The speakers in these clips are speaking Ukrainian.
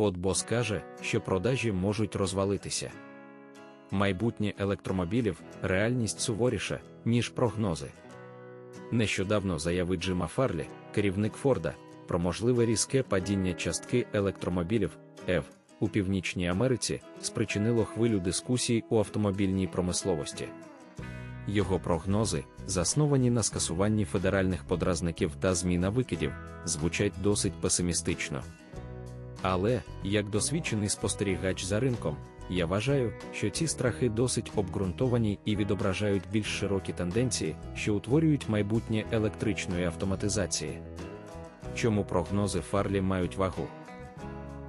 Фотбос каже, що продажі можуть розвалитися. Майбутнє електромобілів реальність суворіша, ніж прогнози. Нещодавно заявив Джима Фарлі, керівник Форда, про можливе різке падіння частки електромобілів ЕВ у Північній Америці спричинило хвилю дискусій у автомобільній промисловості. Його прогнози, засновані на скасуванні федеральних подразників та зміна викидів, звучать досить песимістично. Але, як досвідчений спостерігач за ринком, я вважаю, що ці страхи досить обґрунтовані і відображають більш широкі тенденції, що утворюють майбутнє електричної автоматизації. Чому прогнози Фарлі мають вагу?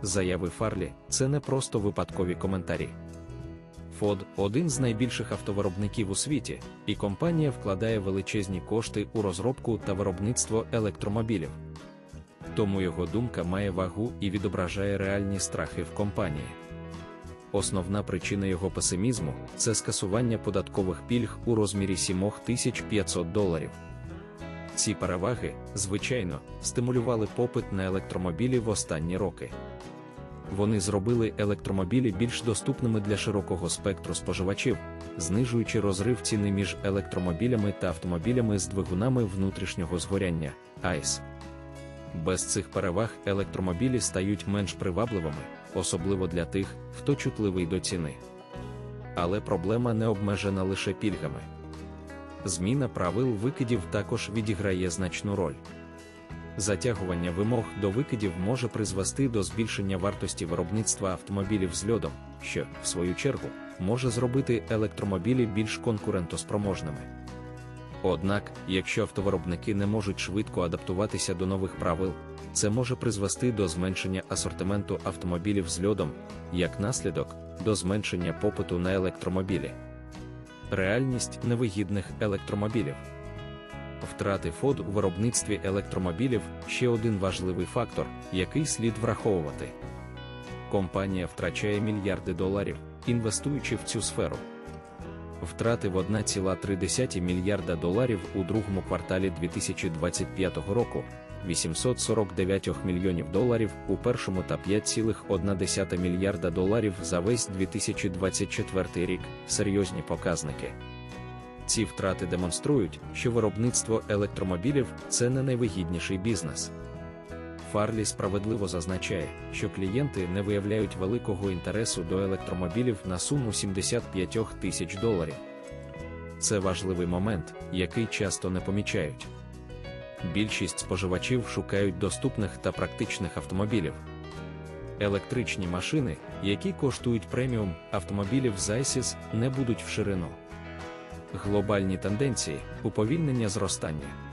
Заяви Фарлі це не просто випадкові коментарі. Ford – один з найбільших автовиробників у світі, і компанія вкладає величезні кошти у розробку та виробництво електромобілів. Тому його думка має вагу і відображає реальні страхи в компанії. Основна причина його песимізму це скасування податкових пільг у розмірі 7500 доларів. Ці переваги, звичайно, стимулювали попит на електромобілі в останні роки. Вони зробили електромобілі більш доступними для широкого спектру споживачів, знижуючи розрив ціни між електромобілями та автомобілями з двигунами внутрішнього згоряння ICE. Без цих переваг електромобілі стають менш привабливими, особливо для тих, хто чутливий до ціни. Але проблема не обмежена лише пільгами. Зміна правил викидів також відіграє значну роль. Затягування вимог до викидів може призвести до збільшення вартості виробництва автомобілів з льодом, що, в свою чергу, може зробити електромобілі більш конкурентоспроможними. Однак, якщо автовиробники не можуть швидко адаптуватися до нових правил, це може призвести до зменшення асортименту автомобілів з льодом, як наслідок, до зменшення попиту на електромобілі. Реальність невигідних електромобілів. Втрати ФОД у виробництві електромобілів ще один важливий фактор, який слід враховувати. Компанія втрачає мільярди доларів, інвестуючи в цю сферу. Втратив 1,3 мільярда доларів у другому кварталі 2025 року, 849 мільйонів доларів у першому та 5,1 мільярда доларів за весь 2024 рік серйозні показники. Ці втрати демонструють, що виробництво електромобілів це не найвигідніший бізнес. Фарлі справедливо зазначає, що клієнти не виявляють великого інтересу до електромобілів на суму 75 тисяч доларів. Це важливий момент, який часто не помічають. Більшість споживачів шукають доступних та практичних автомобілів. Електричні машини, які коштують преміум автомобілів Zysys, не будуть в ширину. Глобальні тенденції, уповільнення зростання.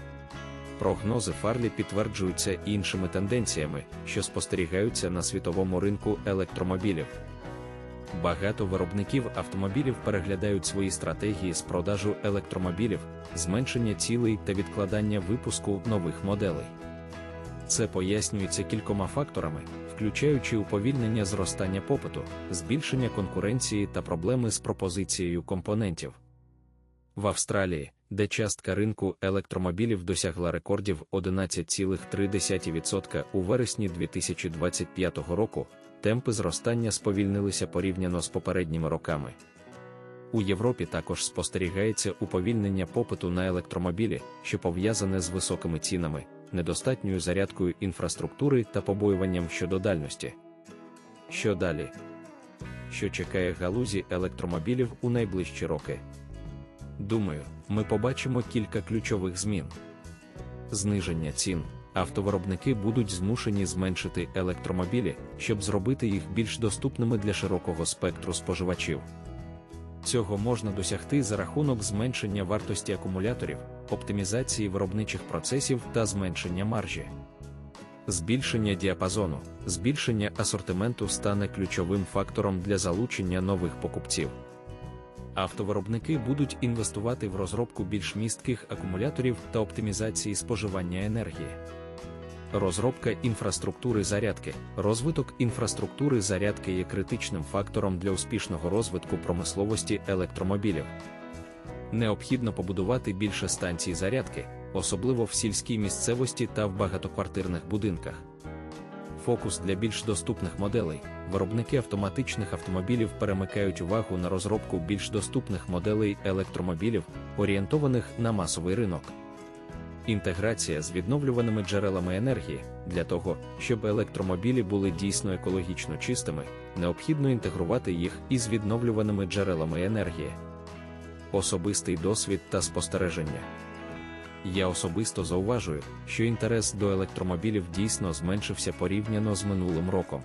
Прогнози Фарлі підтверджуються іншими тенденціями, що спостерігаються на світовому ринку електромобілів. Багато виробників автомобілів переглядають свої стратегії з продажу електромобілів, зменшення цілей та відкладання випуску нових моделей. Це пояснюється кількома факторами, включаючи уповільнення зростання попиту, збільшення конкуренції та проблеми з пропозицією компонентів. В Австралії, де частка ринку електромобілів досягла рекордів 11,3% у вересні 2025 року, темпи зростання сповільнилися порівняно з попередніми роками. У Європі також спостерігається уповільнення попиту на електромобілі, що пов'язане з високими цінами, недостатньою зарядкою інфраструктури та побоюванням щодо дальності. Що далі? Що чекає галузі електромобілів у найближчі роки? Думаю, ми побачимо кілька ключових змін. Зниження цін. Автовиробники будуть змушені зменшити електромобілі, щоб зробити їх більш доступними для широкого спектру споживачів. Цього можна досягти за рахунок зменшення вартості акумуляторів, оптимізації виробничих процесів та зменшення маржі. Збільшення діапазону, збільшення асортименту стане ключовим фактором для залучення нових покупців. Автовиробники будуть інвестувати в розробку більш містких акумуляторів та оптимізації споживання енергії. Розробка інфраструктури зарядки. Розвиток інфраструктури зарядки є критичним фактором для успішного розвитку промисловості електромобілів. Необхідно побудувати більше станцій зарядки, особливо в сільській місцевості та в багатоквартирних будинках. Фокус для більш доступних моделей. Виробники автоматичних автомобілів перемикають увагу на розробку більш доступних моделей електромобілів, орієнтованих на масовий ринок. Інтеграція з відновлюваними джерелами енергії для того, щоб електромобілі були дійсно екологічно чистими, необхідно інтегрувати їх із відновлюваними джерелами енергії. Особистий досвід та спостереження. Я особисто зауважую, що інтерес до електромобілів дійсно зменшився порівняно з минулим роком.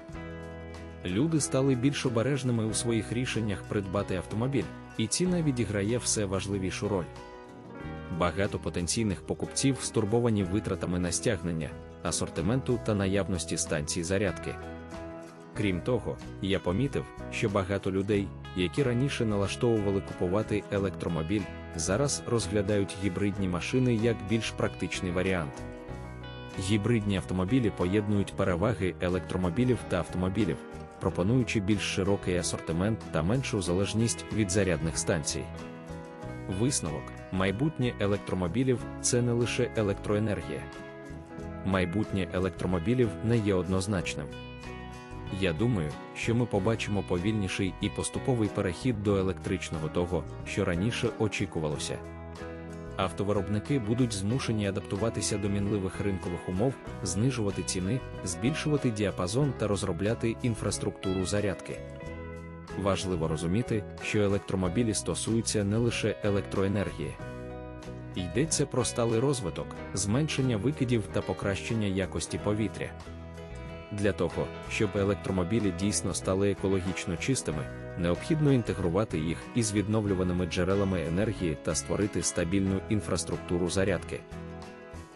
Люди стали більш обережними у своїх рішеннях придбати автомобіль, і ціна відіграє все важливішу роль. Багато потенційних покупців стурбовані витратами на стягнення, асортименту та наявності станцій зарядки. Крім того, я помітив, що багато людей, які раніше налаштовували купувати електромобіль, зараз розглядають гібридні машини як більш практичний варіант. Гібридні автомобілі поєднують переваги електромобілів та автомобілів, пропонуючи більш широкий асортимент та меншу залежність від зарядних станцій. Висновок майбутнє електромобілів це не лише електроенергія. Майбутнє електромобілів не є однозначним. Я думаю, що ми побачимо повільніший і поступовий перехід до електричного того, що раніше очікувалося. Автовиробники будуть змушені адаптуватися до мінливих ринкових умов, знижувати ціни, збільшувати діапазон та розробляти інфраструктуру зарядки. Важливо розуміти, що електромобілі стосуються не лише електроенергії. Йдеться про сталий розвиток, зменшення викидів та покращення якості повітря. Для того, щоб електромобілі дійсно стали екологічно чистими, необхідно інтегрувати їх із відновлюваними джерелами енергії та створити стабільну інфраструктуру зарядки.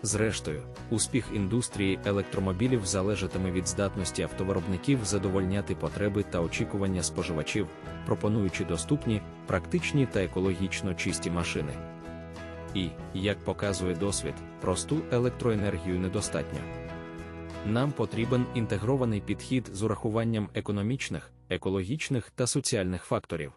Зрештою, успіх індустрії електромобілів залежатиме від здатності автовиробників задовольняти потреби та очікування споживачів, пропонуючи доступні, практичні та екологічно чисті машини. І, як показує досвід, просту електроенергію недостатньо. Нам потрібен інтегрований підхід з урахуванням економічних, екологічних та соціальних факторів.